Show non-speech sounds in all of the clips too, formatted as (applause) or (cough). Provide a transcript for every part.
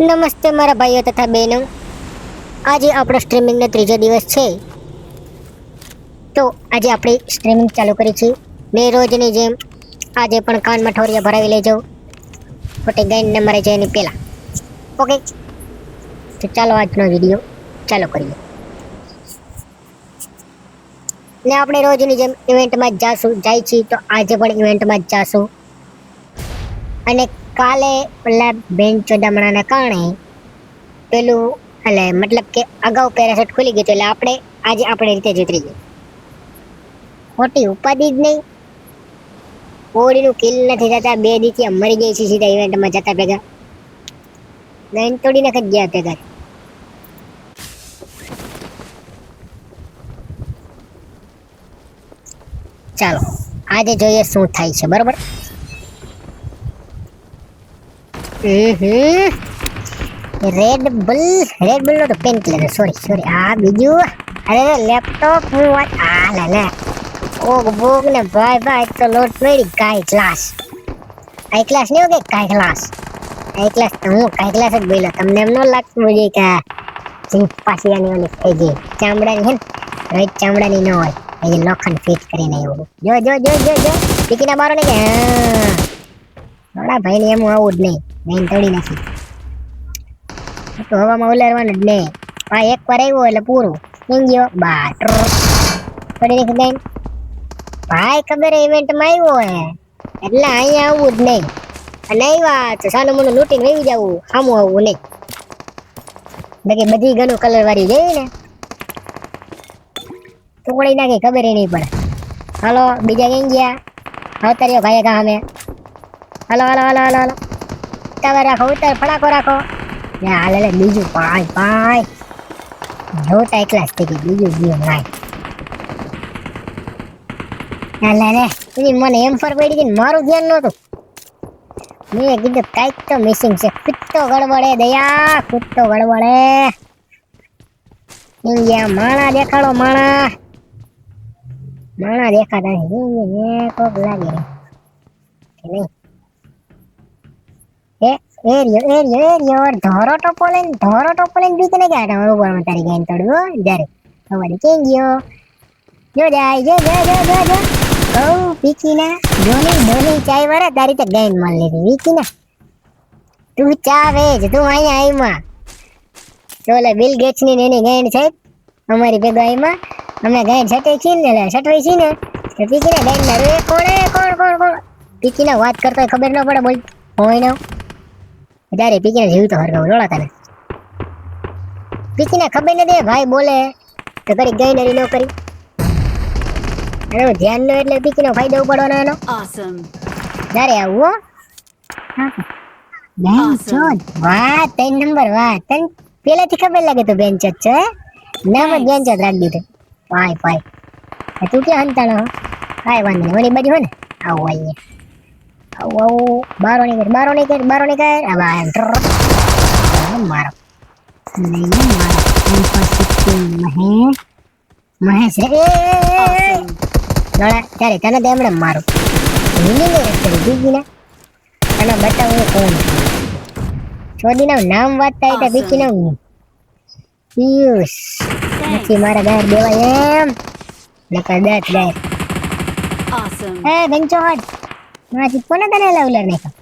નમસ્તે મારા ભાઈઓ તથા બહેનો. આજે આપણો સ્ટ્રીમિંગનો ત્રીજો દિવસ છે. તો આજે આપણે સ્ટ્રીમિંગ ચાલુ કરી છે મેં રોજની જેમ આજે પણ કાનમાં ઠોરિયા ભરાવી લેજો. ખોટી ગાઈન નંબરે જઈને પહેલાં. ઓકે તો ચાલો આજનો વીડિયો ચાલુ કરીએ. ને આપણે રોજની જેમ ઇવેન્ટમાં જ જાશું, જાય છીએ, તો આજે પણ ઇવેન્ટમાં જ જાશું. અને કાલે પેલા બેન ચોદામણાના કારણે પેલું એટલે મતલબ કે અગાઉ પેરાસેટ ખુલી ગયું એટલે આપણે આજે આપણે રીતે જ ઉતરી ગયું ખોટી ઉપાધિ જ નહીં. ઓડીનું કિલ નથી થતા, બે દીથી મરી ગઈ છે સીધા ઇવેન્ટમાં જતા ભેગા. લાઈન તોડી નાખે ગયા ભેગા? ચાલો, આજે જોઈએ શું થાય છે, બરોબર? રેડ બુલ રેડ બુલ નો પેન કિલર સોરી સોરી આ બીજું, અરે લેપટોપ હું આ લે લે ઓગ બોગ ને ભાઈ ભાઈ, તો લોટ મેરી કાઈ ક્લાસ કાઈ ક્લાસ નહીં કે કાઈ ક્લાસ કાઈ ક્લાસ તો હું કાઈ ક્લાસ જ બોલ્યો. તમને એમ ન લાગતું હોય કે સિંપાસિયાની ઓલી થઈ ગઈ. ચામડાની હે રોજ ચામડાની ન હોય. એ લોખંડ ફિટ કરીને એવું. જો જો જો જો જો. ટીકીના બારો ને કે, હા. ભાઈ ને એમ આવું જ નહીં. નહીં તોડી નાખી તો હવામાં ઉલારવાનું જ નહીં આ એક વાર આવ્યો એટલે પૂરું. કેમ ગયો. બા, ટ્રો. તોડી નાખી દઈ ભાઈ, ખબર ઇવેન્ટમાં આવ્યો હે. એટલે અહીંયા આવવું જ નહીં. અને આવ્યા તો સાનું મોનું લૂંટીને વેવી જવું. સામું આવવું નહીં. બાકી બધી ગનો કલર વાળી જઈ ને. ટુકડી નાખી, ખબર નહીં પડે હાલો, બીજા કઈ ગયા? અવતાર્યો ભાઈ કા અમે. હાલો હાલો હાલો હાલો હાલો. ઉતાવળ રાખો ઉતાર ફડાકો રાખો. ને હાલે લે બીજું પાય પાય જોતા એકલા થઈ ગઈ, બીજું જીવ નાય લે એની મને એમ ફર પડી ગઈ મારું ધ્યાન નહોતું. મેં કીધું કાંઈક તો મિસિંગ છે. કુત્તો ગડબડે દયા કુત્તો ગડબડે ઇન્ડિયા માણા દેખાડો, માણા. માણા દેખાતા નહીં. કોક લાગે. નહીં? એ લઈને ધોરો ટોપો લઈને બીક ને ગયા તમારું ઉપર તારી ગેન તોડવું હો, જ્યારે. કેમ ગયો? જો જાય જો જો જો જો જો. કહું પીકીના ધોની ધોની ચાય વાળા તારી તો ગેન મળ લીધી વીકીના. તું ચા વેચ તું અહીંયા આઈમાં ચોલે બિલ ગેટ્સની ને એની ગેંડ છે અમારી ભેગો આઈમાં અમે ગેંડ છટે છીએ ને છટવાઈ છીએ ને. તો પીકીના ગેંડ ના રે કોણ? કોણ કોણ કોણ? પીકીના વાત કરતો ખબર ન પડે બોલ. હોય ને? ત્યારે પીકીને જીવ તો હરગાવ રોડા તને. પીકીને ખબર નથી ભાઈ બોલે તો કરી ગઈ નરી ન કરી. હું ધ્યાન નો એટલે પીકીનો ફાયદો ઉપાડવાનો એનો. જ્યારે આવો બેન ચોદ વાહ ત્રણ નંબર વાહ તને પેલાથી ખબર લાગે તો બેન ચોદ છે? નામ જ બેન ચોદ રાખી દીધું. પાય પાય તું ક્યાં હંતાણો? કાંઈ વાંધો નહીં. ઓલી બાજુ હો ને? આવું અહીંયા આવું આવું બારો નહીં કર બારો નહીં કર બારો નહીં કર આ. આ મારો નહીં મારો સિક્સટીન મહેશ રે. લોડા ત્યારે તને તો એમણે મારું હિલી નહીં રસ્તે બીજી ને અને બતાવું હું કોણ છું ચોદીના નામ વાંચતા હોય તો બીજી નું પિયુષ નથી મારા ગાયર દેવાય એમ નકર દત ગાયર. એ બેંચોડ મારા કોને તને લવલર નાખ્યો?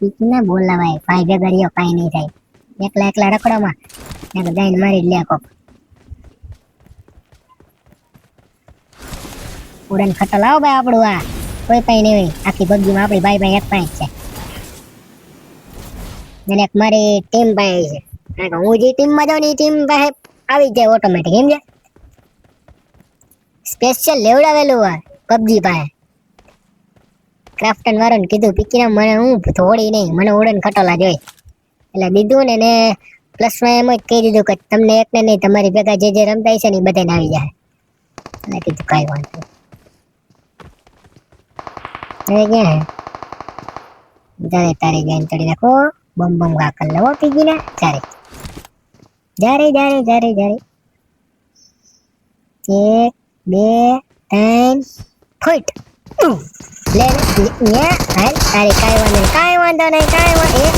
પીકને બોલાવાય ભેગા રહ્યો, કાંઈ નહીં થાય. એકલા એકલા રખડોમાં. એક જઈને મારી જ લે કોક ઉડન ખટો લાવો ભાઈ આપણું આ. કોઈ પાઈ નહીં હોય. આખી પબજીમાં આપણી ભાઈ ભાઈ એક પાઈ છે. અને એક મારી ટીમ ભાઈ છે. હું જે ટીમમાં જાઉં ને એ ટીમ પાસે આવી જાય ઓટોમેટિક એમ છે સ્પેશિયલ લેવડાવેલું હોય પબજી પાસે ક્રાફ્ટન વાળાને કીધું, પીકીને મને હું થોડી નહીં, મને ઉડન ખટોલા જોઈ એટલે દીધું ને ને પ્લસમાં એમ જ કહી દીધું કે તમને એકને નહીં, તમારી ભેગા જે જે રમતા હશે ને એ બધાને આવી જાય. એટલે કીધું, કાંઈ વાંધો નહીં. ક્યાં તારી ચડી નાખો બમ બમ કર લેવો પીગીને ચારે જારે જારે જારે જારે એક, બે, ત્રણ, ફૂટ. લે લે ન્યા હાલ તારી કાંઈ વાંધો નહીં કાંઈ વાંધો નહીં કાંઈ વાંધો એ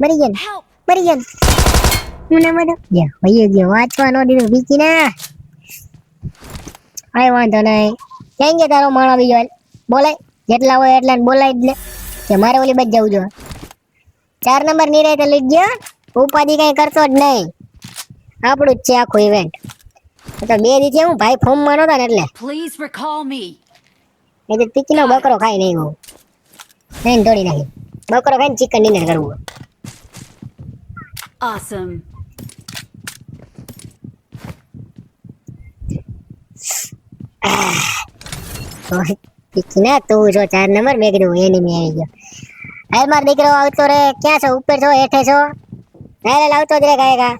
મરી ગયા મરી ગયા ને? હું ના મર્યો યા વયો ગયો વાંચવા નો દીધું બીકી ના આય વાંધો નહીં ક્યાં ગયા તારો માણો બીજો બોલાય જેટલા હોય એટલા ને બોલાય જ ને કે મારે ઓલી બાજુ જવું જોઈએ ચાર નંબર નિરાય તો લઈ ગયો ઉપાધિ કઈ કરતો જ નહીં આપણું જ છે આખું ઇવેન્ટ તો બે દીધી હું ભાઈ ફોર્મમાં નહોતા ને એટલે પ્લીઝ રિકોલ me. એ તો તીકી નો બકરો ખાઈ નહીં હું નહીં તોડી નાખી બકરો ખાઈને ચિકન ડિનર કરવું Awesome. તીકી ના તું જો ચાર નંબર મેં કીધું એની આવી ગયો હાલ મારો દીકરો આવતો રે ક્યાં છો ઉપર છો હેઠે છો હાલ હાલ આવતો જ રે ગાયકા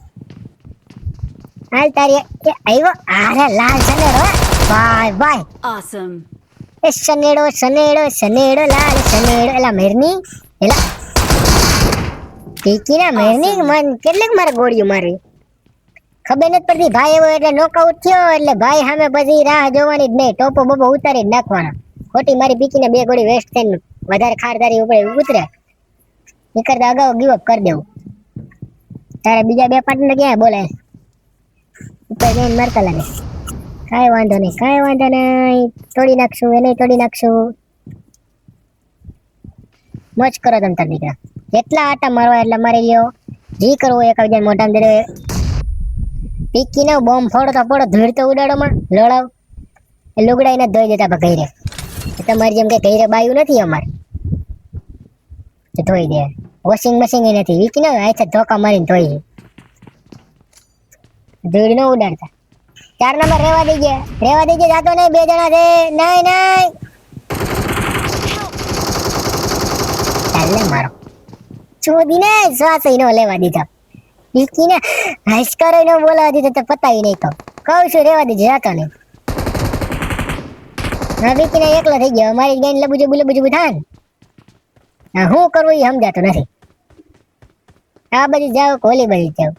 હાલ તારી એ આવ્યો અરે Lal Sanedo bye bye Awesome. એ સનેડો સનેડો સનેડો લાલ સનેડો એલા મેરની? એલા. મેરની? મન કેટલીક મારે ગોળીઓ મારી ખબર નથી પડતી ભાઈ એવો એટલે નોકઆઉટ થયો એટલે ભાઈ સામે પછી રાહ જોવાની જ નહીં. ટોપો બોપો ઉતારી જ નાખવાના. ખોટી મારી પીકીને બે ગોળી વેસ્ટ થઈને વધારે ખારદારી ઉપર ઉતરે. નીકળતા અગાઉ ગીવ અપ કરી દેવું. તારે બીજા બે પાર્ટનર ક્યાં બોલે ઉપર જઈને મરતા લાગે. કાંઈ વાંધો નહીં, કાંઈ વાંધો નહીં. તોડી નાખશું, એને તોડી નાખશું. મોજ કરો તમે તાર દીકરા. જેટલા આટા મારવા એટલા મારી લ્યો. જી કરવો એક બીજા મોટા દેડે પીકી ને બોમ્બ ફોડો તો ફોડો ધૂળ તો ઉડાડોમાં લડાવ. એ લુગડાઈ ને ધોઈ દેતા ઘરે. રે તમારી જેમ કે ઘરે બાયું નથી અમારે. ધોઈ દે. વોશિંગ મશીન નથી. વીકી ને આયથા ધોકા મારીને ધોઈ ધૂળ ન ઉડાડતા. ચાર નંબર રેવા દેજે. રેવા દેજે, જાતો નહીં, બે જણા છે. નહીં નહીં. ચાલે મારો. ચોદી ને શ્વાસ નો લેવા દીધા? બીકીને હસકારો નો બોલાવા દીધો તો પતાવી નહીં કહું કહું છું રેવા દેજે, જાતો નહીં. હા બીકીને એકલો થઈ ગયો. મારી ગાઈને લબુ જબુ લબુ જબુ થાય હા કરવું એ સમજાતું નથી. આ બધી જાવ કે બધી જાવ.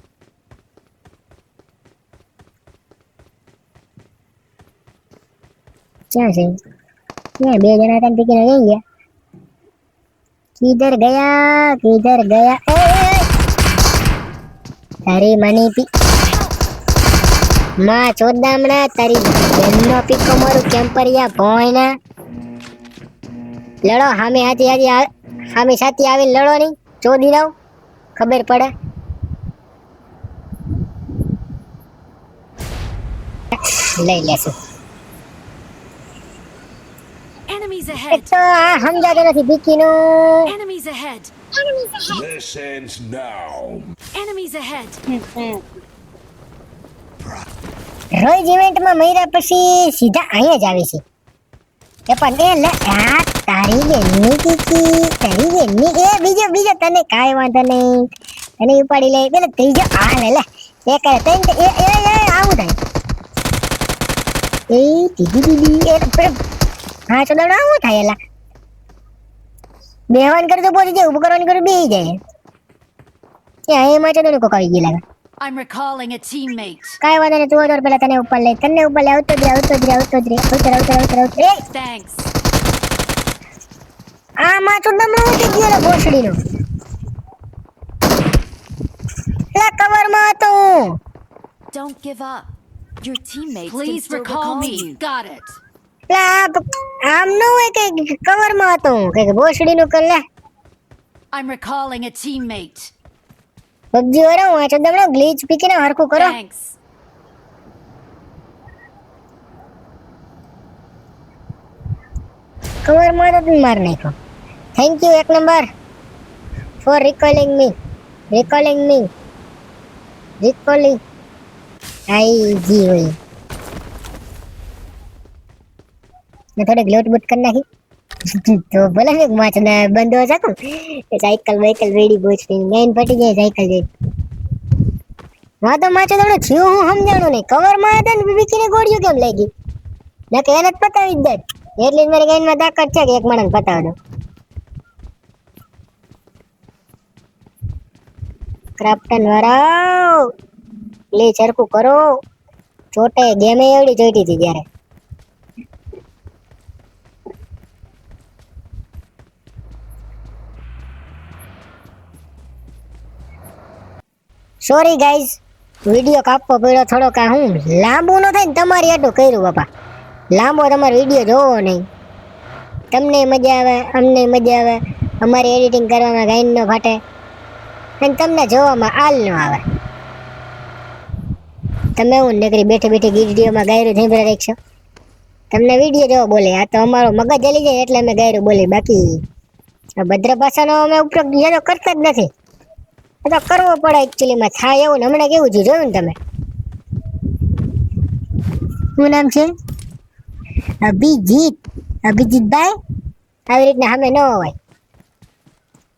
ક્યાં છે? ક્યાં? બે જણા હતા ને પીકીને ક્યાં ગયા. કિધર ગયા કિધર ગયા! તારી મની પી માં ચોદામણા તારી બેનનો પીકો મારું કેમ્પરિયા ભોયના. લડો, હામે હાથી હાથી હામે સાથી આવીને લડો નહીં ચોદી નાવ. ખબર પડે. લઈ લેશું. Enemies એક ahead. તો આ સમજાતો નથી પીકીનું Enemies ahead. Enemies ahead. Listen now. Enemies ahead. રોજ ઇવેન્ટમાં મર્યા પછી સીધા અહીંયા જ આવે છે એ પણ એ લે આ તારી બેનની કીકી તારી બેનની એ બીજો બીજો તને કાંઈ વાંધો નહીં તને ઉપાડી લે પેલો ત્રીજો આ લે લે એ કરે તને એ એ આવું થાય એ દીદી દીદી એ હા તો દડો આવું થાય એલા બેહવાન કરે તો પહોંચી જાય ઉભું કરવાનું કરે બેહી જાય એ અહીંયા માં ચડો કોક આવી ગયેલા I'm recalling a teammate. કાય વાંધો નહીં તું ઓર પેલા તને ઉપર લે તને ઉપર લે આવતો જ આવતો જ આવતો જ આવતો આવતો આવતો આવતો રે. એ, Thanks. આ માં તો દમણો ઉઠી ગયેલો ભોસડીનો લે કવરમાં હતો હું. Don't give up. Your teammates can still recall recall me. you. Got it. આમ ન હોય કે કવરમાં હતો હું કે ભોસડીનું કર લે. I'm recalling a teammate. PUBG વાળા હું આ તો દમણો ગ્લીચ પીકીને હરખું કરો. Thanks. કવરમાં તું માર નાખ્યો. થેન્ક યુ એક number for recalling me recalling me recalling આઈ જી હોય મેં થોડીક લોટ બૂટ કરી નાખી. (laughs) તો ભલે ને માછ ને બંધો શકું કે સાયકલ બાયકલ રેડી પહોંચી મેન પટી જાય સાયકલ જઈ હા તો માચો તમને થયું, હું સમજાણું નહીં. કવરમાં હતા ને બીકીને ગોળીઓ કેમ લાગી? ના કે એને જ પતાવી જ દે એટલી જ મારી ગાઈનમાં તાકાત છે કે એક માણસ પતાવી દો ક્રાફ્ટન વાળાઓ, લે ચરખું કરો. ચોટે ગેમે એવડી જોઈતી હતી જ્યારે સોરી ગાઈઝ વીડિયો કાપવો પડ્યો થોડો કા હું. લાંબુ ન થાય ને તમારી આટલું કર્યું, બાપા. લાંબો તમારો વીડિયો જોવો નહીં. તમને મજા આવે, અમને મજા આવે. અમારી એડિટિંગ કરવામાં ગાઈન ન ફાટે. અને તમને જોવામાં આલ ન આવે. તમે હું નકરી બેઠી બેઠી વિડીયોમાં ગાયરું થઈ ભરા રાખશો તમને વીડિયો જોવો બોલે. આ તો અમારો મગજ જલી જાય એટલે અમે ગાયરું બોલી બાકી ભદ્ર ભાષાનો અમે ઉપયોગ કરતા જ નથી. તો કરવો પડે એકચ્યુઅલીમાં થાય એવું ને હમણાં કેવું છે જોયું ને તમે? શું નામ છે? અભિજીત. અભિજીતભાઈ? આવી રીતના સામે ન હોય.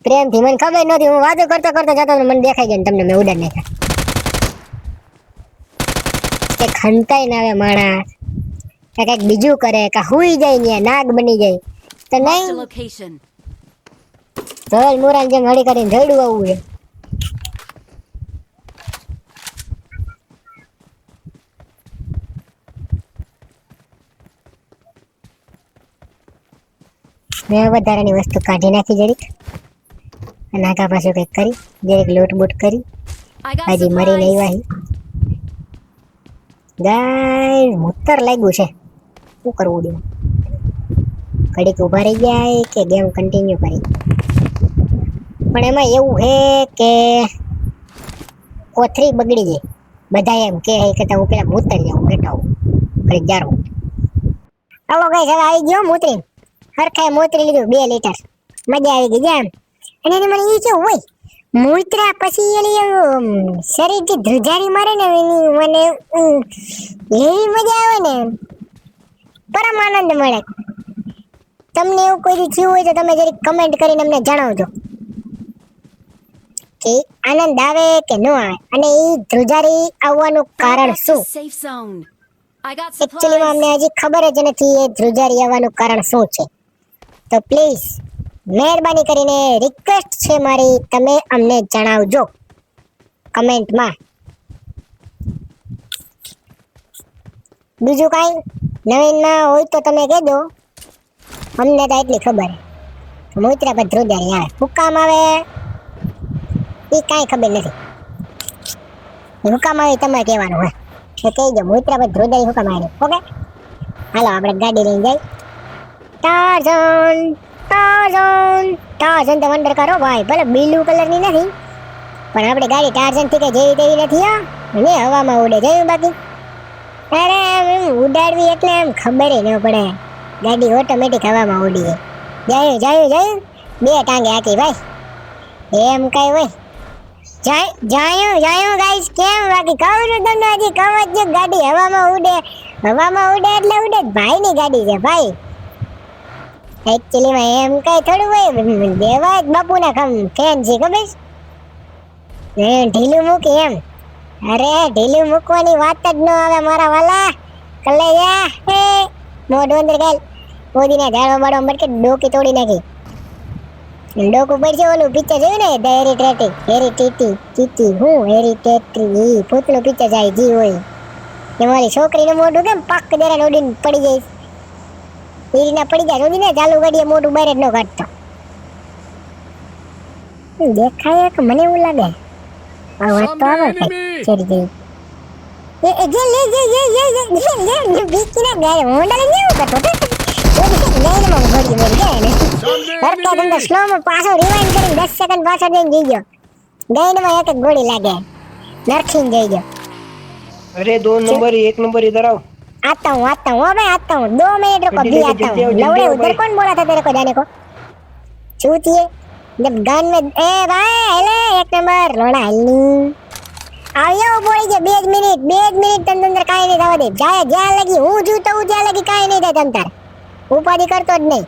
પ્રેમથી મને ખબર નથી. હું વાતો કરતો કરતો જતો મને દેખાઈ ગયો તમને મેં ઉડાડ નાખ્યા. કે ખંતાઈ ના આવે માણસ. કે કંઈક બીજું કરે કે હુઈ જાય ને નાગ બની જાય. તો નહીં. ધોલ મુરાન જેમ હળી કરીને જડું આવવું છે. મેં વધારાની વસ્તુ કાઢી નાખી જરીક. અને આગા પાછું કંઈક કરી જરીક લોટ બૂટ કરી હજી મરી નહીં વાહી ગાય મૂતર લાગ્યું છે. શું કરવું દે ઘડીક ઊભા રહી જાય કે ગેમ કન્ટિન્યુ કરી? પણ એમાં એવું છે કે કોથરી બગડી જાય. બધા એમ કે કે હું પેલા મૂતર જાઉં બેઠો હું ઘડીક જારું. હાલો કઈ આવી ગયો મૂતરી હરખાએ મોતરી લીધું બે લીટર. મજા આવી ગઈ જેમ. અને એને મને એ કેવું હોય મૂત્રા પછી એની શરીર જે ધ્રુજારી મારે ને એની મને એવી મજા આવે ને પરમ આનંદ મળે. તમને એવું કોઈ થયું હોય તો તમે જરીક કમેન્ટ કરીને અમને જણાવજો. કે આનંદ આવે કે ન આવે અને એ ધ્રુજારી આવવાનું કારણ શું? એકચ્યુઅલીમાં અમને હજી ખબર જ નથી એ ધ્રુજારી આવવાનું કારણ શું છે. તો પ્લીઝ મહેરબાની કરીને રિક્વેસ્ટ છે મારી, તમે અમને જણાવજો. કમેન્ટમાં બીજું કાંઈ? નવીનમાં હોય તો તમે કહેજો. અમને તો એટલી ખબર છે. મોઈત્રા પર ધ્રુજારી આવે. હુકામ આવે? એ કાંઈ ખબર નથી. હુકામ આવે તમારે કહેવાનું હોય. તો કહેજો મોઈત્રા પર ધ્રુજારી હુકામ આવે ઓકે? હાલો, આપણે ગાડી લઈને જઈ ટાર્ઝન ટાર્ઝન ટાર્ઝન તો વંડર કરો ભાઈ, ભલે બ્લુ કલરની નથી, પણ આપણે ગાડી ટાર્ઝનથી કે જેવી તેવી નથી આ ને હવામાં ઉડે, જોયું બાકી? અરે એમ ઉડાડવી એટલે એમ ખબર ન પડે. ગાડી ઓટોમેટિક હવામાં ઉડી જાય. જાયું, જાય બે ટાંગે હાકી ભાઈ. એમ કઈ હોય. જાય, જાયું જાયું ગાઈસ કેમ બાકી? કહું છું તમને હજી ગાડી હવામાં ઉડે. હવામાં ઉડે એટલે ઉડે ભાઈની ગાડી છે, ભાઈ. એકચ્યુઅલી એમ કઈ થોડું હોય દેવા જ બાપુના ખમ ફેન છે, ખબર છે? ઢીલું મૂકી એમ. અરે, ઢીલું મૂકવાની વાત જ ન આવે મારા વાલા. કલે જા હે. મોઢું અંદર ગાલ મોદીના ઝાડવા બાળવા મટકે ડોકી તોડી નાખી. ડોકું પડશે, ઓલું પિક્ચર જોયું ને ધ હેરિટેટિક હેરી ટીટી હું હેરિટેટરી ઈ ભૂતનું પિક્ચર જાય, જી હોય. એમાં છોકરીનું મોઢું કેમ પાક દેરા ઉડીને પડી જાય? હીરના પડી જાય જોડી ને ચાલુ ગાડીએ મોટું બહાર જ ન કાઢતો. દેખાય કે મને એવું લાગે. આ વાત તો આવે કઈ ચડી ગઈ. એ એ જે લે જે જે જે જે જે જે જે બીકી ના ગાય મોંડા ને એવું કરતો તો સ્લો માં પાછો રિવાઇન્ડ કરીને 10 પાછળ જઈ ગયો. ગાયને માં એક ગોળી લાગે. નરખીને જઈ ગયો. અરે દો નંબર એક નંબર ઇધર आता हूँ आता हूँ अबे आता हूँ दो मिनट रुको जल्दी भी लेके आता जल्दी हूँ आओ, जल्दी लौड़े आओ उधर भाई। कौन बोला था तेरे को जाने को चूतिए जब गन में ए भाई हेले एक नंबर लोड़ा हल्ली આવ્યો બોલી છે બે જ મિનિટ બે જ મિનિટ તને અંદર કાંઈ નહીં થવા દે જાય જ્યાં લગી હું છું તો હું ત્યાં લગી કાંઈ નહીં થાય તમ તાર ઉપાધિ કરતો જ નહીં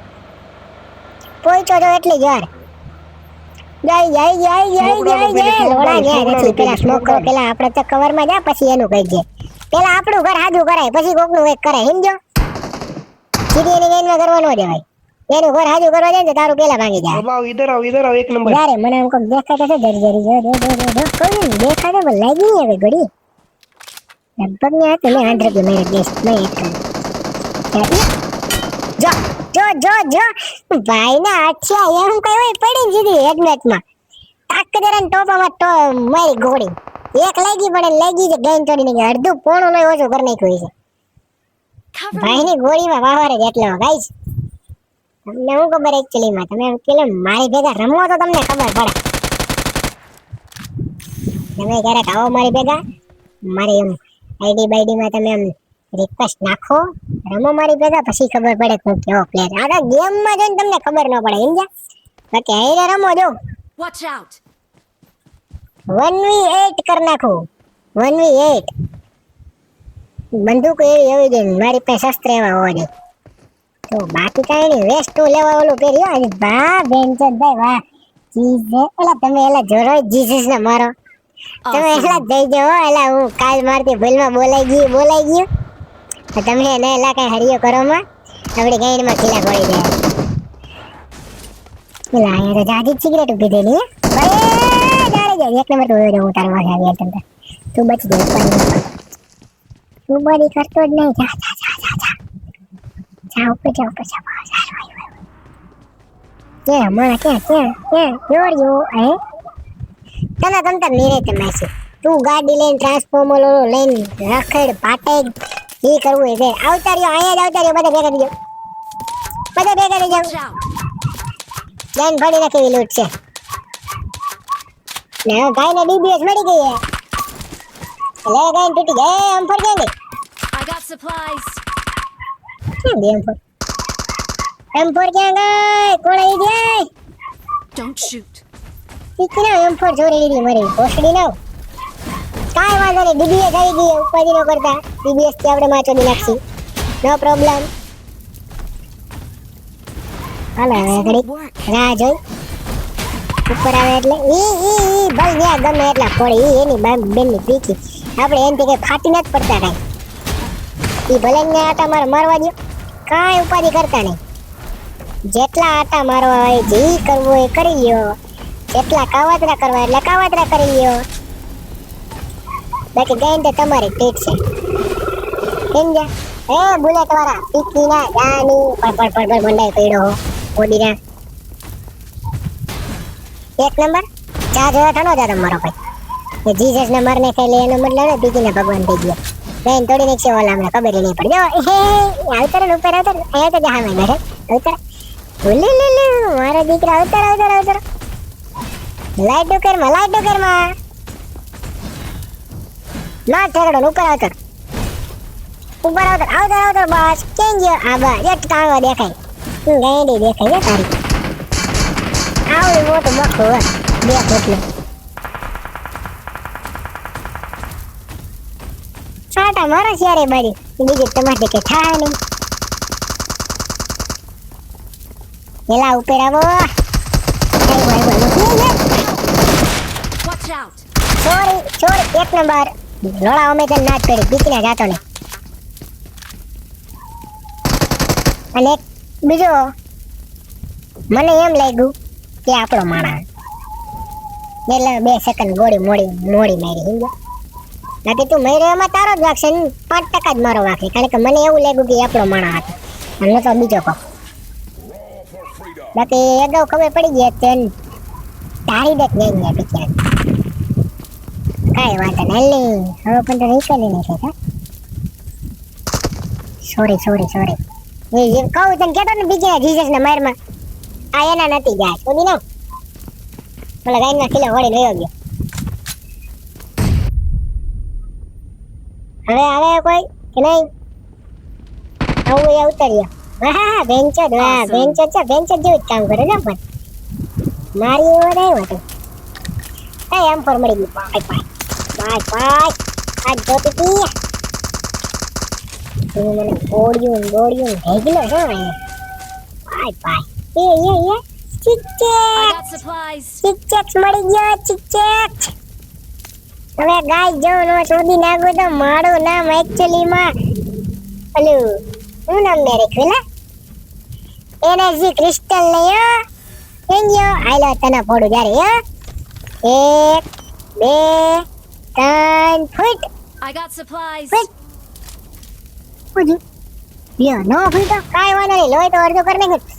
પહોંચો તો એટલી જ વાર જય જય જય જય Smoke જય ડાલો, જય પેલી smoke લોડા ડાલો, ગયા smoke નથી ડાલો, પેલા પેલી સ્મોક smoke કરો ડાલો. પેલા આપણે તો કવરમાં જા પછી એનું કઈ છે પેલા આપણું ઘર હાજુ કરાય પછી કોકનું કંઈક કરે સમજો? સીધી એની વેનમાં કરવા ન દેવાય. એનું ઘર હાજુ કરવા જાય ને તારું પેલા ભાંગી જાય. બાવ ઇધર આવ ઇધર આવ એક નંબર. અરે મને એમ કોક દેખાતા છે જરી જરી જો જો જો જો કોઈ દેખાતા પણ લાગી હવે ઘડી. લગભગ ને હાથ મેં આંધ્ર કે મેરે દેશ મેં એક જો જો જો જો. ભાઈ ના આઠિયા એમ કઈ હોય પડી સીધી હેડમેટમાં. તાક કરે ને ટોપામાં તો મારી ગોળી એક લાગી પડે લાગી છે ગેન તોડી નાખી અડધું પોણું નો ઓછું કરી નાખ્યું છે. ભાઈની ગોળીમાં વાવારે જેટલો ગાઈસ તમને હું ખબર એકચ્યુઅલી માં? તમે કેલે મારી ભેગા રમો તો તમને ખબર પડે. તમે ક્યારેક આવો મારી ભેગા મારી એમ આઈડી બાઈડી માં તમે એમ રિક્વેસ્ટ નાખો રમો મારી ભેગા પછી ખબર પડે કે કેવો પ્લેયર આ ગેમમાં જોઈને તમને ખબર ન પડે સમજ્યા? બાકી હારે રમો જો. વોચ આઉટ 1v8 કર નાખો. 1v8 બંદૂક એવી એવી દે મારી પાસે શસ્ત્ર એવા હોવા દે તો બાકી કાંઈ નહીં વેસ્ટ ટુ લેવા ઓલું કર્યું અને વાહ બેનચંદ ભાઈ વાહ. જીઝ એલા તમે એલા જોરો જીસસ ને મારો. તમે એલા જઈ જાઓ એલા હું કાલ મારતી ભૂલમાં બોલાઈ ગઈ બોલાઈ ગયું. તો તમને એને એલા કાંઈ હરિયો કરો માં આપણે ગાઈડમાં ખીલા ખોલી જાય એલા એ તો જાજી સિગરેટ ઊભી દેલી ભાઈ! એક નંબર તો હોય હું તારા માથે આવી તંત્ર તું? બચી જાય તું બધી કરતો જ નહીં. જા જા જા જા જા. જા ઉપર જા ઉપર જા. બસ હાલ ભાઈ ભાઈ ક્યાં મારા ક્યાં ક્યાં ક્યાં? યોર યો હે? તને તમતર નીરે તમે છે તું ગાડી લઈને ટ્રાન્સફોર્મર લઈને રખડ પાટે એ કરવું એ છે આવતા રહ્યો અહીંયા જ આવતા રહ્યો બધા ભેગા થઈ જાઓ. બધા ભેગા થઈ જાઓ. ફાડી નાખેલી લૂંટ છે ને ગાય ને ડીબીએસ મળી ગઈ હે. લે ગાય તૂટી ગઈ એમ ફર ગઈ I got supplies. ક્યાં ગઈ એમ ફોર? એમ ફોર ગઈ? કોણ આવી ગઈ? ડોન્ટ શૂટ ટીકી ના એમ ફર ચોરી લીધી મારી પોસડી ના કાય વાંધો નહીં ડીબીએસ આવી ગઈ ઉપાધિ ન કરતા. ડીબીએસથી આપણે માચો દી નાખશી. નો પ્રોબ્લેમ હાલો ઘડી. રાહ જોઈ. ઉપર આવે એટલે ઈ ઈ ઈ ભલ ન્યા ગમે એટલા પડે. ઈ એની બેન બેનની પીકી આપણે એનથી કંઈ ફાટી નથી પડતા કાંઈ. ઈ ભલે ને આટા માર મારવા દો કાંઈ ઉપાધિ કરતા નહીં. જેટલા આટા મારવા હોય, જે કરવું એ કરી લ્યો. જેટલા કાવાતરા કરવા એટલે કાવતરા કરી લ્યો. બાકી ગઈ તો તમારી ટેટ છે. સમજ્યા એ બુલેટ વાળા. પીકી ના જાની પર પર પર પર મંડાઈ પડ્યો ઓડીના એક નંબર ચા જોયા થનો જા તમારો ભાઈ એ જીસસ ને મરને ખાઈ લે એનો મતલબ ને પીકી ને ભગવાન થઈ ગયો બેન તોડી નાખશે ઓલા હમણાં ખબર ય નહીં પડી જો હે આવતર ને ઉપર આવતર અહીંયા તો જહામાં બેઠે આવતર લે લે લે મારા દીકરા આવતર આવતર આવતર લાઈટ ડુકરમાં લાઈટ ડુકરમાં ના ઠેકડો ઉપર આવતર ઉપર આવતર આવતર આવતર બસ કેમ ગયો આ બસ એક ટાંગો દેખાય તું ગાંડી દેખાય હે તારી આવડી મોટું મખું હોય બે ફૂટનું સાટા મારો ત્યારે બારી બીજી તમારે કે થાય નહીં પેલા ઉપર આવો! સોરી સોરી એક નંબર લોડા અમે તને ના જ કરી બીકને જાતો ને અને બીજો મને એમ લાગ્યું કે આપણો માણસ એટલે બે સેકન્ડ ગોળી મોડી મોડી મારી, સમજો? બાકી તું મર્યો એમાં તારો જ વાગશે પાંચ ટકા જ મારો વાગે કારણ કે મને એવું લાગ્યું કે આપણો માણસ હતો. અને તો બીજો કહો બાકી અગાઉ ખબર પડી ગઈ હતી તારી દેખ નહીં ગયા પિક્ચર કાંઈ વાંધો નહીં હવે પણ તો નીકળી નહીં છે સોરી સોરી સોરી એ કહું તને કહેતો ને બીજા જીસસ ને મારમાં. આ એના નથી જાય સુધી નો પેલા ગાયના કિલો વળી લઈ ગયો હવે આવે કોઈ કે નહીં? આવું એ ઉતર્યો વાહ હા વાહ Awesome. બેન્ચર છે વેન્ચર જેવું જ કામ કરે ને પણ. મારી એવો નહીં હતું. કઈ એમ પર મળી ગયું. પાય પાય પાય પાય આજ જોતી હતી તું મને ગોળ્યું ને ગોળ્યું ને ભેગલો હા. ને પાય પાય એ એ મળી ગયો હવે ગાય જો હું શોધી નાખો તો મારું નામ એકચ્યુઅલી માં ઓલું શું નામ મેં રાખ્યું લા એનર્જી ક્રિસ્ટલ નહીં ગયો તને પડું જ્યારે હો. એક બે ત્રણ ફૂટ. Wait. પૂછ્યું લ્યો નો ફૂટ કાંઈ વાંધો નહીં. લોહી તો અડધો કરી નાખ્યું.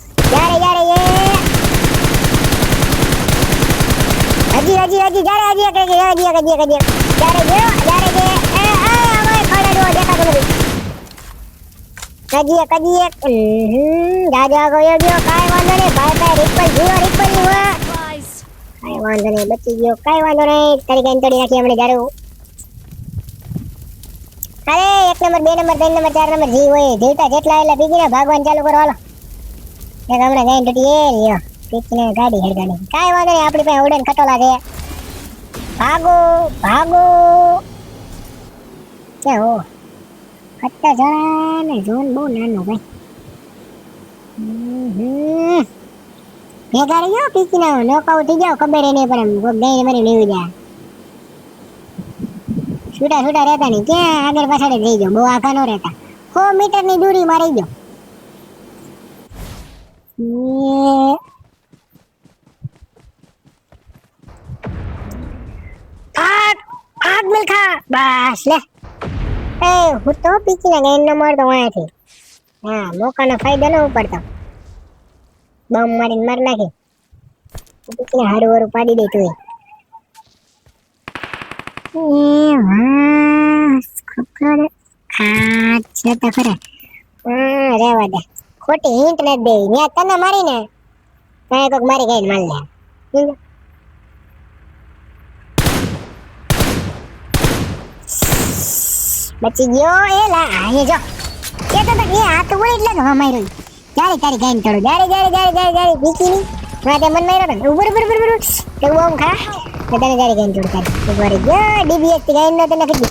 વાંધો નહીં. ની બચી ગયો, કાંઈ વાંધો નહીં. તારી ગાઈને તોડી અરે એક નંબર, બે નંબર, ત્રણ નંબર, ચાર નંબર, જી હોય જીવતા જેટલા એટલે પીકીને ભાગવાન ચાલુ કરો, હાલો. એક હમણાં ગાઈને તૂટી એ લ્યો. પીચને ગાડી હેડગાડી કાંઈ વાંધો નહીં, આપણી પાસે ઉડન ખટોલા છે. ભાગો ભાગો. કે હો? ખટ્ટા જણા ને જોન બહુ નાનો ભાઈ. ભેગા રહી જાઓ પીકી ના નોકઆઉટ થઈ જાઓ, ખબર પડે. એમ કોક દઈને મરી નીવી જાય. છૂટા છૂટા રહેતા નહીં. ક્યાં આગળ પાછળ જ રહી જાઓ. બહુ આખા નો રહેતા. સો મીટરની દૂરી મારી ગયો. આગ આગ મિલખા. બસ લે. એ, હું તો પીકી ના ગઈ અહીંયાથી હા, મોકાનો ફાયદો ન ઉપાડતો. બમ મારીને મારી નાખી. પીકીને હારું હારું પાડી દે તું એ વાહ ખબર. ખાચ છે તો ખરા હા, રેવા દે. ખોટી હિન્ટ નથી દેવી ત્યાં તને મારીને ત્યાં કોઈક મારી ગઈને મારી લે સમજ્યો? બચી ગયો એ લા અહીંયા જો એ તો તો એ આ તો ઉડી એટલે જ હવા માર્યો જારી તારી ગાઈને તળો જારી જારી જારી જારી જારી બીકી ની વાતે મન માર્યો ને ઉબર ઉબર ઉબર ઉબર તો ઓમ ખરા તો તને જારી ગાઈને તળો તારી ઊભો રહી ગયો ડીબીએસથી ગાઈને તને કીધું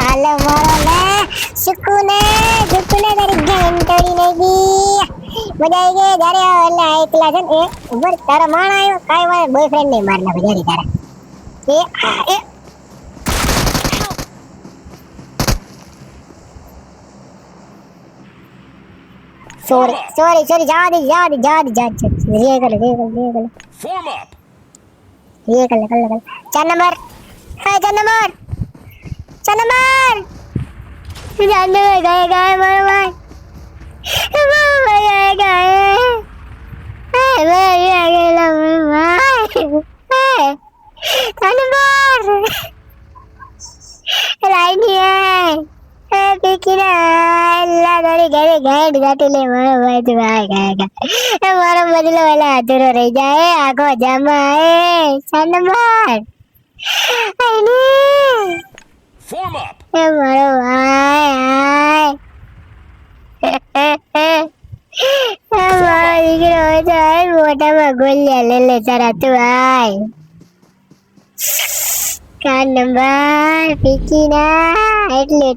હાલો મારો ને સુકુને સુકુને તારી ગાઈને નઈ નાખી મજા આવી ગઈ જારે એટલે આ એકલા છે ને એ તારો માણ આવ્યો કાઈ વાય બોયફ્રેન્ડ ને માર નાખો જારી તારા. એ એ. સોરી સોરી સોરી જવા દે જવા દે જવા દે જવા દે. રિયા કર રિયા કર રિયા કર. Form up. રિયા કર કર કર. ચાર નંબર. હા ચાર નંબર. ચાર નંબર ચાર નંબર ગાય ગાય મારો ભાઈ મારો ભાઈ ગાય ગાય હે ભાઈ ગાય ગાય મારો ભાઈ હે ચાર નંબર લાઈની હે હે પીકીના અલ્લા તારી ઘરે Form up.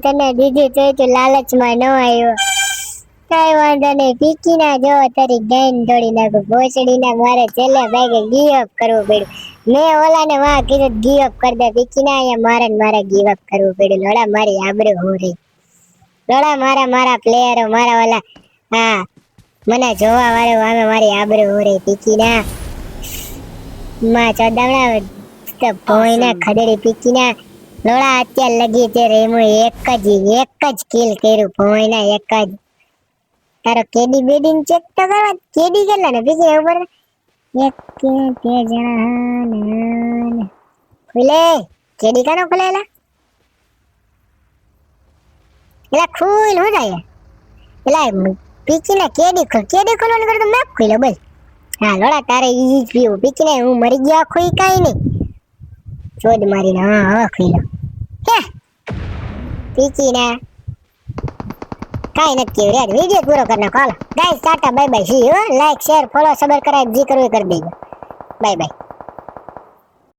તને દીધી તો તું લાલચમાં ન આવ્યો. કઈ વાંધો નહીં પીકી ના જો તારી ગાયન દોડી નાખું ભોસડી ના મારે છેલ્લે ભાગે ગીવ કરવું પડ્યું. મેં ઓલાને વાહ કીધું ગીવ અપ કરી દે પીકી ના, અહીંયા મારે ને મારે ગીવ અપ કરવું પડ્યું. લોડા મારી આબરૂ હું રહી. લોડા મારા મારા પ્લેયરો મારા ઓલા, હા, મને જોવા વાળો આમે મારી આબરૂ હું રહી. પીકી ના, માં ચોદામણા તો ભોંયના ખદેડી પીકીના લોડા અત્યારે લગી તે રેમો એક જ એક જ કિલ કર્યું. ભોંયના એક જ. તારો કેડી બેડી ચેક તો કરવા. કેડી કેટલા ને બીજી ઉપર એક કે જાન ખુલે કેડી કાનો ખુલે એલા ખુલ હો જાય એલા પીકી ના કેડી ખુલ કેડી ને કરતો મેં ખુલ્યો બોલ હા લોડા તારે ઈ જ પીવું પીકી ને હું મરી ગયા ખોઈ કાઈ નહીં ચોદ મારીને હા હા ખુલ્યો હે પીકી ના કાઈ નથી કેવું યાર વિડિયો પૂરો કરી નાખો. હાલો. Guys, tata bye bye see you like share follow subscribe જી કરવું કરી દેજો. Bye bye